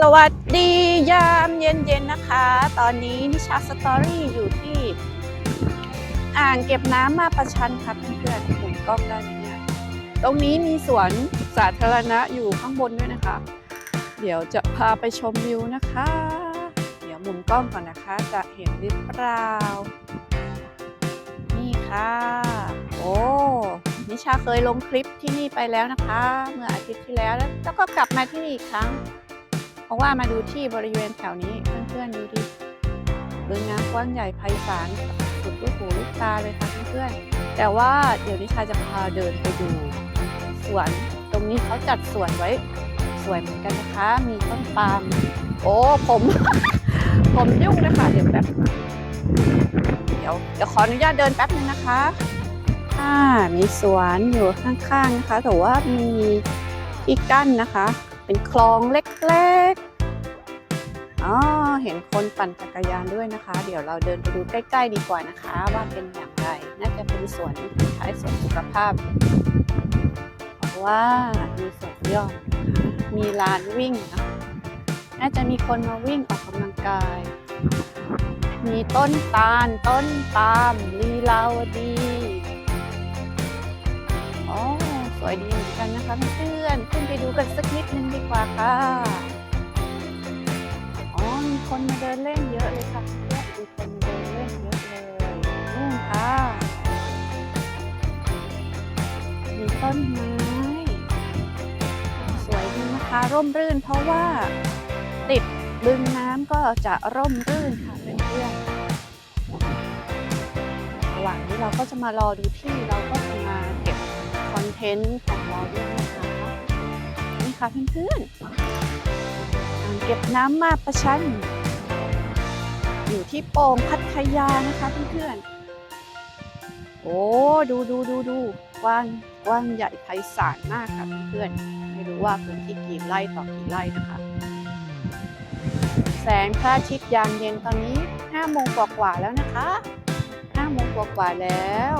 สวัสดียามเย็นๆนะคะ ตอนนี้นิชาสตอรี่อยู่ที่ อ่างเก็บน้ำมาประชันครับเพื่อนๆผมกล้องได้ไหมเนี่ยตรงนี้มีสวนสาธารณะอยู่ข้างบนด้วยนะคะ เดี๋ยวจะพาไปชมวิวนะคะ เดี๋ยวหมุนกล้องก่อนนะคะ จะเห็นหรือเปล่า นี่ค่ะ โอ้นิชาเคยลงคลิปที่นี่ไปแล้วนะคะ เมื่ออาทิตย์ที่แล้วแล้วก็กลับมาที่นี่อีกครั้ง เพราะว่ามาดูที่บริเวณแถวนี้เพื่อนๆดูดิบึงน้ำกว้างใหญ่ไพศาลสุดลูกหูลูกตาเลยค่ะเพื่อนๆแต่ว่าเดี๋ยวนิชาจะพาเดินไปดูสวนตรงนี้เขาจัดสวนไว้สวยเหมือนกันนะคะ มีต้นปาล์มโอ้ผม ผมยุ่งนะคะเดี๋ยวแป๊บเดี๋ยวเดี๋ยวขออนุญาตเดินแป๊บนึงนะคะอ่ามีสวนอยู่ข้างๆนะคะแต่ว่ามีที่กั้นนะคะ เป็นคลองเล็กๆอ๋อเห็นคนปั่นจักรยานด้วยนะคะ เดี๋ยวเราเดินไปดูใกล้ ๆ ดีกว่านะคะ ว่าเป็นอย่างไร น่าจะเป็นสวนคล้ายสวนสุขภาพเพราะว่ามีสวนย่อมนะคะมีลานวิ่งนะน่าจะมีคนมาวิ่งออกกำลังกาย มีต้นตาล ต้นปาล์มลีลาวดี สวยดีเหมือนกันนะคะเพื่อนขึ้นไปดูกันสักนิดนึงดีกว่าค่ะ อ๋อมีคนมาเดินเล่นเยอะเลยค่ะเพื่อนมีคนมาเดินเล่นเยอะเลยนู่นค่ะมีต้นไม้สวยดีนะคะร่มรื่นเพราะว่า ติดบึงน้ำก็จะร่มรื่นค่ะเพื่อนๆระหว่างนี้เราก็จะมารอดูที่เราก็จะมา เทนต์ของเราด้วยนะคะนี่ค่ะเพื่อนๆเก็บน้ำมาประชัน อยู่ที่โป่งพัทยานะคะเพื่อนๆโอ้ดูดูดูดูกว้างกว้างใหญ่ไพศาลมากค่ะเพื่อนๆไม่รู้ว่าพื้นที่กี่ไร่ต่อกี่ไร่นะคะแสงพระอาทิตย์ยามเย็นตอนนี้5โมงกว่าๆแล้วนะคะ5โมงกว่าๆแล้ว